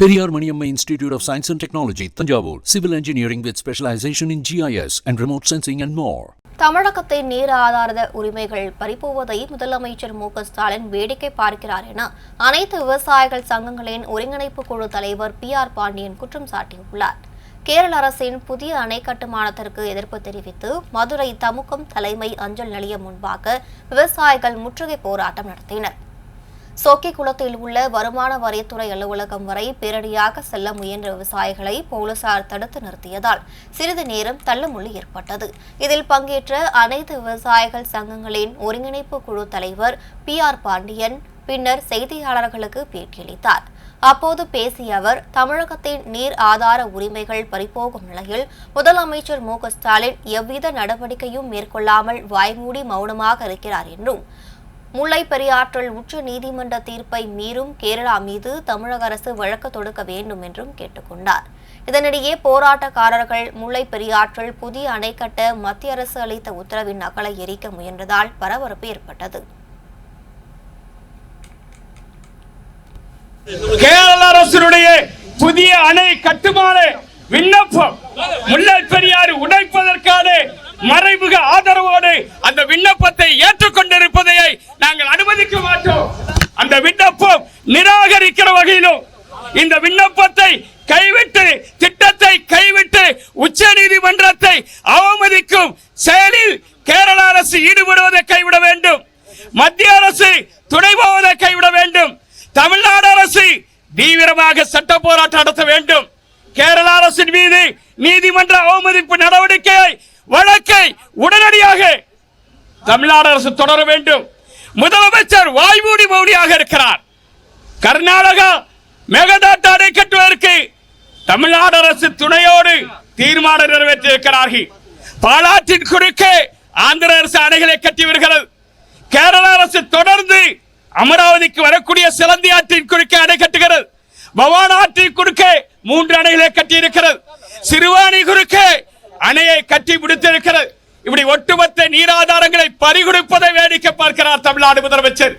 Periyar Maniammai institute of science and technology Thanjavur. Civil engineering with specialisation in GIS and remote sensing and more தமிழகத்தின் நீர் ஆதார உரிமைகள் பறிபோவதை முதலமைச்சர் மு க ஸ்டாலின் வேடிக்கை பார்க்கிறார் என அனைத்து விவசாயிகள் சங்கங்களின் ஒருங்கிணைப்பு குழு தலைவர் பி ஆர் பாண்டியன் குற்றம் சாட்டியுள்ளார். கேரள அரசின் புதிய அணை கட்டுமானத்திற்கு எதிர்ப்பு தெரிவித்து மதுரை தமுக்கம் தலைமை அஞ்சல் நிலையம் முன்பாக விவசாயிகள் முற்றுகை போராட்டம் நடத்தினர். சோக்கிக்குளத்தில் உள்ள வருமான வரித்துறை அலுவலகம் வரை பேரடியாக செல்ல முயன்ற விவசாயிகளை போலீசார் தடுத்து நிறுத்தியதால் சிறிது நேரம் தள்ளுமுள்ளி ஏற்பட்டது. இதில் பங்கேற்ற அனைத்து விவசாயிகள் சங்கங்களின் ஒருங்கிணைப்பு குழு தலைவர் பி ஆர் பாண்டியன் பின்னர் செய்தியாளர்களுக்கு பேட்டியளித்தார். அப்போது பேசிய அவர் தமிழகத்தின் நீர் ஆதார உரிமைகள் பறிபோகும் நிலையில் முதலமைச்சர் மு க ஸ்டாலின் எவ்வித நடவடிக்கையும் மேற்கொள்ளாமல் வாய்மூடி மௌனமாக இருக்கிறார் என்றும் முல்லை பெரியாற்றல் உச்ச நீதிமன்ற தீர்ப்பை மீறும் கேரளா மீது தமிழக அரசு வழக்கு தொடுக்க வேண்டும் என்றும் கேட்டுக்கொண்டார். இதனிடையே போராட்டக்காரர்கள் முல்லை பெரியாற்றில் புதிய அணை கட்ட மத்திய அரசு அளித்த உத்தரவின் நகலை எரிக்க முயன்றதால் பரபரப்பு ஏற்பட்டது. கேரள அரசினுடைய புதிய அணை கட்டுமான விண்ணப்பம் நிராகரிக்கிற வகையிலும் இந்த விண்ணப்பத்தை கைவிட்டு திட்டத்தை கைவிட்டு உச்ச நீதிமன்றத்தை அவமதிக்கும் செயலில் கேரள அரசு ஈடுபடுவதை கைவிட வேண்டும். மத்திய அரசு துணை போவதை கைவிட வேண்டும். தமிழ்நாடு அரசு தீவிரமாக சட்ட போராட்டம் நடத்த வேண்டும். கேரள அரசின் மீது நீதிமன்ற அவமதிப்பு நடவடிக்கையை வழக்கை உடனடியாக தமிழ்நாடு அரசு தொடர வேண்டும். முதலமைச்சர் வாய்மூடி மௌனியாக இருக்கிறார். கர்நாடகா மேகதாட்டு அணைக்கட்டுவதற்கு தமிழ்நாடு அரசு துணையோடு தீர்மானம் நிறைவேற்றியிருக்கிறார்கள். பாலாற்றின் குறுக்கே ஆந்திர அரசு அணைகளை கட்டி வருகிறது கேரள அரசு தொடர்ந்து அமராவதிக்கு வரக்கூடிய சிலந்தி ஆற்றின் குறுக்கே அணை கட்டுகிறது. பவான் ஆற்றின் குறுக்கே மூன்று அணைகளை கட்டி இருக்கிறது சிறுவாணி குறுக்கே அணையை கட்டி முடித்திருக்கிறது. இப்படி ஒட்டுமொத்த நீராதாரங்களை பறிகொடுப்பதை வேடிக்கை பார்க்கிறார் தமிழ்நாடு முதலமைச்சர்.